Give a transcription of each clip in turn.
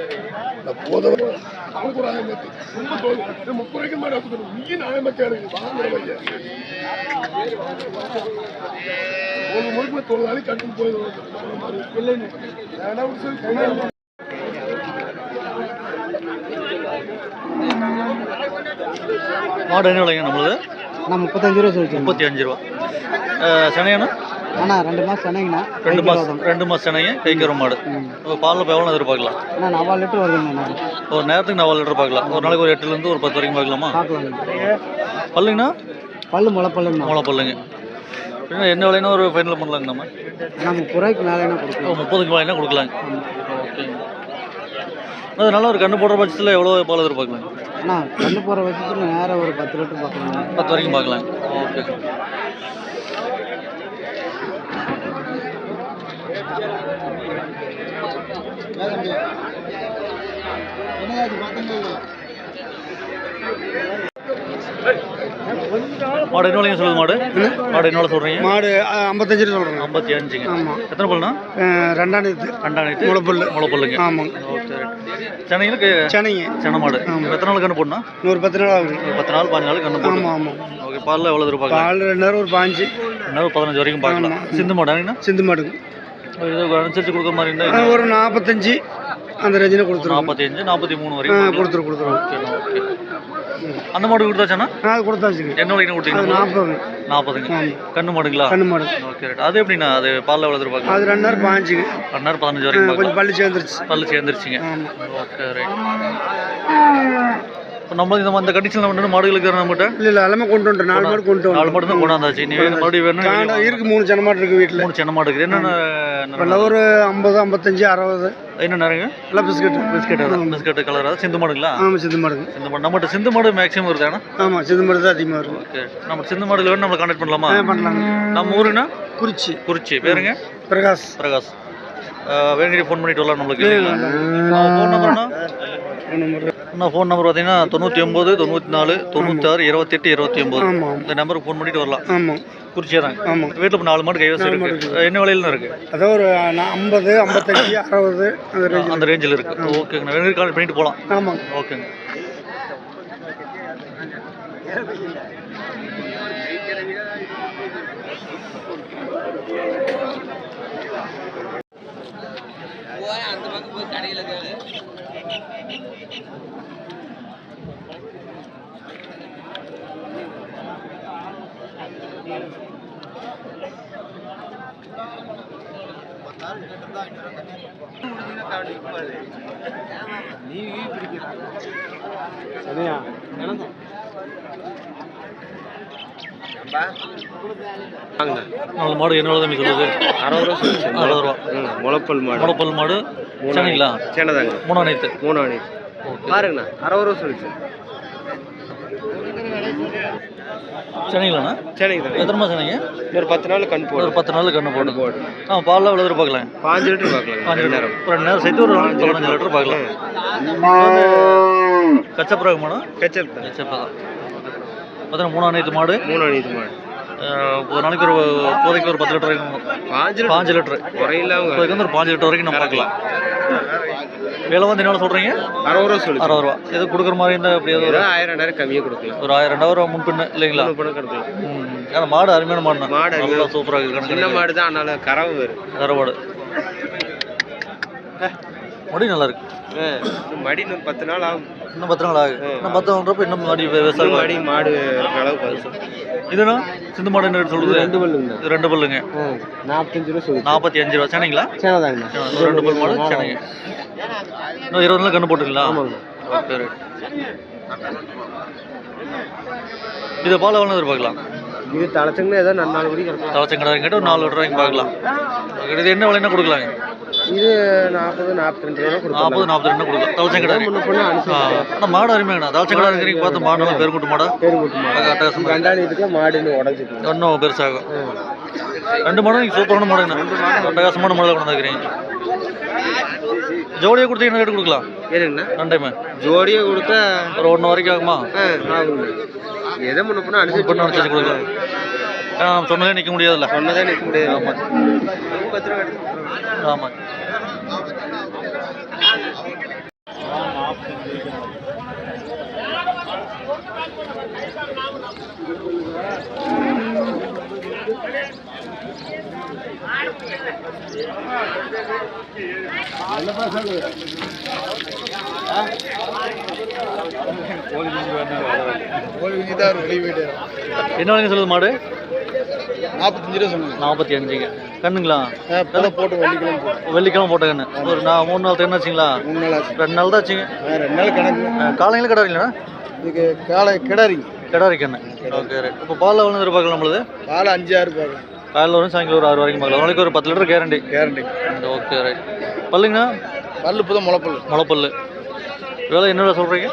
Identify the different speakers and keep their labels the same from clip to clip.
Speaker 1: சரி வாங்க அங்கே போல வாங்க அவருக்கு டி டிஎன்
Speaker 2: நாற்பத்தஞ்சு ரூபா சொன்னேன்
Speaker 3: மாடு என்ன விலைங்க நம்மளுது?
Speaker 2: நான் முப்பத்தஞ்சு ரூபா
Speaker 3: முப்பத்தி அஞ்சு ரூபா. சனையாண்ணா
Speaker 2: அண்ணா ரெண்டு மாதம் சொன்னீங்கண்ணா.
Speaker 3: ரெண்டு மாதம் ரெண்டு மாதம் சனைங்க கைக்கற மாடு. பாலில் இப்போ எவ்வளோ எதிர்பார்க்கலாம்?
Speaker 2: அண்ணா நாலு லிட்டர் வருதுங்கண்ணா
Speaker 3: ஒரு நேரத்துக்கு நாலு லிட்டர் பார்க்கலாம் ஒரு நாளைக்கு ஒரு எட்டுலேருந்து ஒரு பத்து வரைக்கும் பார்க்கலாமா?
Speaker 2: பார்க்கலாம்
Speaker 3: பல்லுங்கண்ணா?
Speaker 2: பல்லு முளை பல்லுங்கண்ணா
Speaker 3: மூளை பல்லுங்க. என்ன என்ன விலைன்னா ஒரு ஃபைனல் பண்ணலாங்க நம்ம
Speaker 2: முப்பது ரூபாய்க்கு மேலே என்ன கொடுக்கலாம்?
Speaker 3: முப்பதுக்கு மேலே கொடுக்கலாங்க? அது நல்லா ஒரு கண்ணு போடுற பட்சத்தில் எவ்வளோ பால் எதிர்பார்க்கலாம்?
Speaker 2: அண்ணா கண்ணு போகிற பட்சத்தில் நேரம் ஒரு பத்து லிட்டர் பார்க்கலாம்
Speaker 3: பத்து வரைக்கும் பார்க்கலாம் ஓகே. மாடு என்ன சொல்லுது மாடு மாடு. என்ன? விலை சொல்கிறீங்க
Speaker 2: மாடு ஐம்பத்தஞ்சு ரூபா சொல்கிறேன்
Speaker 3: ஐம்பத்தி அஞ்சுங்க
Speaker 2: ஆமாம்
Speaker 3: எத்தனை பல்லுண்ணா?
Speaker 2: ரெண்டாயிரத்து
Speaker 3: ரெண்டாயிரத்து
Speaker 2: முளைப்பல்லு.
Speaker 3: முளைப்பல்லுங்க
Speaker 2: ஆமாங்க
Speaker 3: ஓகே சென்னைங்களுக்கு
Speaker 2: சென்னைங்க.
Speaker 3: சென்னை மாடு. எத்தனை நாள் கண்ணு போடணும்?
Speaker 2: நூறு பத்து நாள் ஆகுது.
Speaker 3: ஒரு பத்து நாள் பாஞ்சு நாள் கண்ணு போடணும்.
Speaker 2: ஆமாம் ஆமாம்
Speaker 3: ஓகே பாலில் எவ்வளோ எதிர்பார்க்கலாம்
Speaker 2: பால் ரெண்டு நேரம் ஒரு பாஞ்சு.
Speaker 3: இன்னும் பதினஞ்சு வரைக்கும் பார்க்கலாம். சிந்து மாடுங்கண்ணா
Speaker 2: சிந்து மாடுங்க.
Speaker 3: இது அனுசரித்து கொடுக்குற மாதிரி இருந்தால்
Speaker 2: ஒரு நாற்பத்தஞ்சு அந்த ரேஞ்சில் கொடுத்துருவோம்.
Speaker 3: நாற்பத்தி அஞ்சு நாற்பத்தி மூணு வரைக்கும்
Speaker 2: கொடுத்துரு கொடுத்துருவோம்
Speaker 3: ஓகே அந்த மாடு கொடுத்தாச்சாண்ணா?
Speaker 2: அது கொடுத்தாச்சுங்க.
Speaker 3: என்ன வரைக்கும் கொடுத்தீங்க?
Speaker 2: நாற்பது
Speaker 3: நாற்பதுங்க. கண்ணு மாடுங்களா?
Speaker 2: கண்ணு மாடு.
Speaker 3: Okay right. அது எப்படிண்ணா? அது பாலில் எதிர்பார்க்கலாம்
Speaker 2: அது ரெண்டு நேரம் பாஞ்சுங்க.
Speaker 3: ரெண்டாயிரம் பதினஞ்சு வரைக்கும்
Speaker 2: கொஞ்சம் பள்ளி சேர்ந்துருச்சு.
Speaker 3: பல்லு சேர்ந்துருச்சுங்க. Okay right. இப்போ நம்ம இந்த அந்த கண்டிஷனில் வந்து மாடுகளுக்கு நம்மகிட்ட?
Speaker 2: இல்லை இல்லை எல்லாமே கொண்டு வந்துட்டோம் நாலு மாடு கொண்டு
Speaker 3: நாலு மாடு தான் கொண்டாந்தாச்சு நீ மறுபடியும் வேணும்
Speaker 2: இருக்கு மூணு சென்ன மாடு வீட்டில்
Speaker 3: மூணு சின்ன மாடு இருக்குது. என்னென்ன
Speaker 2: ஒரு ஐம்பது ஐம்பத்தஞ்சு அறுபது.
Speaker 3: என்ன நேரங்க
Speaker 2: எல்லாம் பிஸ்கட்டு.
Speaker 3: பிஸ்கட் பிஸ்கட் கலர் அதாவது சிந்து மாடுங்களா?
Speaker 2: ஆமாம் சிந்து மாடுங்க.
Speaker 3: சிந்து மாடு. நம்மகிட்ட சிந்து மாடு மேக்ஸிமம் வருதாண்ணா
Speaker 2: ஆமாம் சிந்து மாடு தான் அதிகமாக இருக்கும்
Speaker 3: ஓகே நம்ம சிந்து மாடுல வேணும் நம்மளை கான்டாக்ட் பண்ணலாமா? நம்ம ஊருண்ணா
Speaker 2: குறிச்சி.
Speaker 3: குறிச்சி. பேருங்க?
Speaker 2: பிரகாஷ்.
Speaker 3: பிரகாஷ். வேணுங்கிற ஃபோன் பண்ணிட்டு வரலாம் நம்மளுக்கு. ஃபோன் நம்பர்னா நான் ஃபோன் நம்பர் பார்த்தீங்கன்னா தொண்ணூற்றி ஒம்பது தொண்ணூற்றி நாலு தொண்ணூத்தாறு இருபத்தெட்டு இருபத்தி ஒம்பது
Speaker 2: ஆமாம்
Speaker 3: இந்த நம்பருக்கு ஃபோன் பண்ணிட்டு வரலாம்.
Speaker 2: ஆமாம்
Speaker 3: குறிச்சியே தாங்க
Speaker 2: ஆமாம்
Speaker 3: வீட்டில் இப்போ நாலு மாடு கைவசம் இருக்கு. என்ன விலையில இருக்கு?
Speaker 2: அதான் ஒரு ஐம்பது ஐம்பத்தஞ்சு அறுபது அந்த ரேஞ்சில்
Speaker 3: அந்த ரேஞ்சில் இருக்கு. ஓகேங்க வேணுங்கிற கால் பண்ணிட்டு போகலாம்
Speaker 2: ஆமாங்க
Speaker 3: ஓகேங்க நீ பிடிக்கிறான் சரியா? நடந்தோம் நாலு மாடு என்ன விலை தம்பி சொல்லுது
Speaker 4: அறுபது ரூபா
Speaker 3: அறுபது ரூபா.
Speaker 4: முளைப்பல் மாடு.
Speaker 3: முளைப்பல் மாடு. சென்னைங்களா?
Speaker 4: சேனதாங்க
Speaker 3: மூணா நேற்று
Speaker 4: மூணு அணி பாருங்கண்ணா அறுபது ரூபா சொல்லுச்சு.
Speaker 3: சென்னைங்களாண்ணா?
Speaker 4: சேனைக்கு தாங்க
Speaker 3: எத்தனை மாதம் சென்னைங்க?
Speaker 4: ஒரு பத்து நாள் கண்
Speaker 3: ஒரு பத்து நாள் கண்ணு போட்டு
Speaker 4: போடு.
Speaker 3: ஆ பாலில் எவ்வளோ எதிர்பார்க்கலாம்
Speaker 4: பாஞ்சு லிட்டர் பார்க்கலாம்
Speaker 3: பாஞ்சு
Speaker 4: ரெண்டு
Speaker 3: லிட்டர்.
Speaker 4: நேரம்
Speaker 3: ஒரு ரெண்டு நேரம் சேர்த்து ஒரு பதினஞ்சு லிட்டர் பார்க்கலாம்.
Speaker 4: கச்சல் தான்
Speaker 3: கச்சப்பா தான் பார்த்தீங்கன்னா மூணாம் நேற்று மாடு.
Speaker 4: மூணு அணி இது மாடு
Speaker 3: ஒரு நாளைக்கு ஒரு இப்போதைக்கு ஒரு பத்து லிட்டர் வரைக்கும்
Speaker 4: பாஞ்சு லிட்டர். குறையில
Speaker 3: இப்போதைக்கு வந்து ஒரு பாஞ்சு லிட்டர் வரைக்கும் நம்ம பார்க்கலாம். விலை வந்து என்ன சொல்கிறீங்க
Speaker 4: அறுபது ரூபா சொல்லுச்சு.
Speaker 3: அறுபது ரூபா. எது கொடுக்குற மாதிரி இருந்தால் அப்படியே ஒரு
Speaker 4: ஆயிரம் ரெண்டாயிரம் கம்மியாக கொடுக்கலாம்.
Speaker 3: ஒரு ஆயிரம் ரெண்டாயிரம் முன்பின்னு இல்லைங்களா? அந்த மாடு அருமையான மாடு
Speaker 4: மாடு
Speaker 3: சூப்பராக இருக்குது
Speaker 4: சின்ன மாடு தான் அதனால கறவை வரும்
Speaker 3: கரவாடு மடி நல்லா இருக்கு
Speaker 4: மடி இன்னும் பத்து நாள் ஆகும்.
Speaker 3: இன்னும் பத்து நாள் ஆகுது இன்னும் பத்து நாள்ன்றப்ப இன்னும் மடி விவசாயம்
Speaker 4: மடி மாடு இருக்கிற அளவுக்கு
Speaker 3: இதுனா சிந்து மாடு என்ன சொல்லுது?
Speaker 4: ரெண்டு பல்லுங்க.
Speaker 3: இது ரெண்டு பல்லுங்க.
Speaker 4: நாற்பத்தஞ்சு ரூபா சொல்லுச்சு.
Speaker 3: நாற்பத்தி அஞ்சு ரூபா. சேனைங்களா? இன்னும் ரெண்டு பல் மாடு சேனைங்க. இன்னும் இருபது நாள் கண்ணு போட்டுங்களா?
Speaker 4: ஆமாங்க.
Speaker 3: ஓகே இது பால் எவ்வளோ எதிர்பார்க்கலாம்?
Speaker 4: இது தலைச்சங்கன்னா ஏதோ நாலு நாலு மணி கிடக்கும்.
Speaker 3: தவச்சங்கடை கேட்டு ஒரு நாலு வாங்கி பார்க்கலாம். இது என்ன விலைன்னா கொடுக்கலாங்க?
Speaker 4: இது நாற்பது நாற்பத்தி ரெண்டு ரூபா
Speaker 3: நாற்பது நாற்பத்தி ரெண்டு கொடுக்கும் தலச்சம் கிடாரி
Speaker 4: முன்ன பொண்ணு அனுசரிச்சு
Speaker 3: ஆனால் மாடு அருமையாங்கண்ணா தலச்சம் கிடாரி இருக்கிறீங்க பார்த்து மாடு நல்லா பேர் கூட்டு மாடா.
Speaker 4: பேர் கூட்டமா
Speaker 3: அட்டகாசம்
Speaker 4: ரெண்டாம் இதுக்கு மாடுன்னு உடஞ்சிட்டு
Speaker 3: இன்னும் பெருசாகும். ரெண்டு மாடும் நீங்கள் சூப்பரான மாடுங்கண்ணா அட்டகாசமான மாடலை கொண்டு வந்துக்கிறீங்க ஜோடியாக கொடுத்தீங்கன்னா ரேட்டு கொடுக்கலாம்?
Speaker 4: ஏனுங்கண்ணா
Speaker 3: ரெண்டையுமே
Speaker 4: ஜோடியை கொடுத்தா
Speaker 3: ஒரு ஒன்று வரைக்கும் ஆகுமா?
Speaker 4: ஆ, ஆகுங்க எதை முன்ன பொண்ணு
Speaker 3: பண்ண
Speaker 4: அனுசரிச்சு
Speaker 3: அனுசரிச்சு கொடுக்கலாம். சொன்னதே நிற்க முடியாதுல்ல.
Speaker 4: சொன்னதே நிற்க முடியாது.
Speaker 3: ஆமாம் ஆமாம் என்ன வரைக்கும் சொல்லுது மாடு?
Speaker 5: நாற்பத்தஞ்சு ரூபா சொன்னாங்க.
Speaker 3: நாற்பத்தி அஞ்சுங்க கண்ணுங்களா
Speaker 5: இப்போதான் போட்டு வெள்ளிக்கிழமை
Speaker 3: வெள்ளிக்கிழமை போட்ட கண்ணு. ஒரு நான் மூணு நாள் தென்ன வச்சிங்களா
Speaker 5: மூணு நாள் ஆச்சு.
Speaker 3: ரெண்டு நாள் தான் வச்சுங்க
Speaker 5: ஆ, ரெண்டு நாள் கணக்கு
Speaker 3: காலையில் கிடாரிங்களா
Speaker 5: இதுக்கு காலை கிடாரிங்க
Speaker 3: கிடாரி கண்ணு. ஓகே இப்போ பாலில் எவ்வளோ எதிர்பார்க்கலாம் நம்மளுது?
Speaker 5: காலை அஞ்சு ஆறு பார்க்கலாம்
Speaker 3: காலையில் வரும் சாயங்காலம் ஒரு ஆறு வரைக்கும் பார்க்கலாம். நாளைக்கு ஒரு பத்து litre guarantee
Speaker 5: guarantee
Speaker 3: okay right பல்லுங்கண்ணா?
Speaker 5: பல்லு இப்போதான் முளைப்பல்
Speaker 3: முளைப்பல்லு. விலை என்ன விலை சொல்கிறீங்க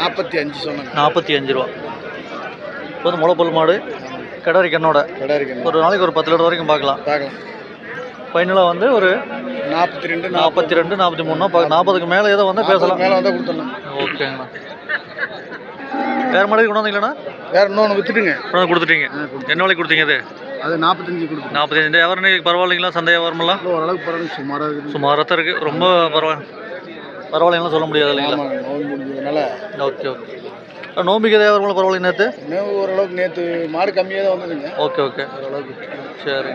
Speaker 5: நாற்பத்தி அஞ்சு சொன்னாங்க.
Speaker 3: நாற்பத்தி அஞ்சு ரூபா. இப்போ வந்து முளைப்பல் மாடு கிடாரி கண்ணோட.
Speaker 5: கிடாரி
Speaker 3: ஒரு நாளைக்கு ஒரு பத்து லிட்டர் வரைக்கும் பார்க்கலாம்.
Speaker 5: பார்க்கலாம்.
Speaker 3: ஃபைனலாக வந்து ஒரு
Speaker 5: நாற்பத்தி ரெண்டு
Speaker 3: நாற்பத்தி ரெண்டு நாற்பத்தி பார்க்க நாற்பதுக்கு மேலே ஏதோ வந்து பேசலாம்.
Speaker 5: மேலே வந்தால் கொடுத்துடலாம்.
Speaker 3: ஓகேங்கண்ணா. வேறு மாடு கொண்டு வந்தீங்களாண்ணா?
Speaker 5: வேற இன்னொன்று வித்துட்டுங்க.
Speaker 3: கொண்டு வந்து கொடுத்துட்டீங்க. என்ன விலைக்கு கொடுத்தீங்க இது
Speaker 5: அது நாற்பத்தஞ்சு கொடுத்துருங்க
Speaker 3: நாற்பத்தஞ்சு இந்த வியாபாரம் இன்னைக்கு பரவாயில்லைங்களா? சந்தை வியாபாரமெல்லாம்?
Speaker 5: ஓரளவுக்கு பரவாயில்ல. சுமாராக இருக்குது.
Speaker 3: சுமாராக தான் இருக்குது ரொம்ப பரவாயில்ல. பரவாயில்லைங்களா சொல்ல முடியாது இல்லைங்களா?
Speaker 5: முடிஞ்சதுனால.
Speaker 3: Okay okay. நோம்பிக்கு வியாபாரம் பரவாயில்ல நேற்று
Speaker 5: இன்னும் ஓரளவுக்கு நேற்று மாடு கம்மியாக தான் வந்ததுங்க.
Speaker 3: Okay okay.
Speaker 5: ஓரளவுக்கு.
Speaker 3: சரி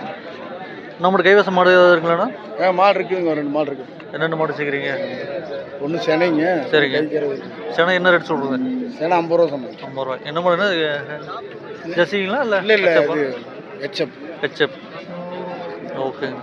Speaker 3: நம்மளோட கைவசம் மாடு ஏதாவது இருக்குங்களாண்ணா
Speaker 5: ஆ மாடு இருக்குதுங்க ரெண்டு மாடு இருக்குது
Speaker 3: என்னென்ன மாடு சேர்க்குறீங்க
Speaker 5: ஒன்று செனைங்க
Speaker 3: சரிங்க.
Speaker 5: கைக்கிறது இருக்கு.
Speaker 3: சேனை என்ன ரேட் சொல்கிறது
Speaker 5: செனை ஐம்பது ரூபா சொன்னாங்க.
Speaker 3: ஐம்பது ரூபாய் என்ன மாடு ஜெர்சிங்களா இல்லை
Speaker 5: இல்லை இல்லை ஹெச்எப்
Speaker 3: ஹெச்எப் ஓகேங்க.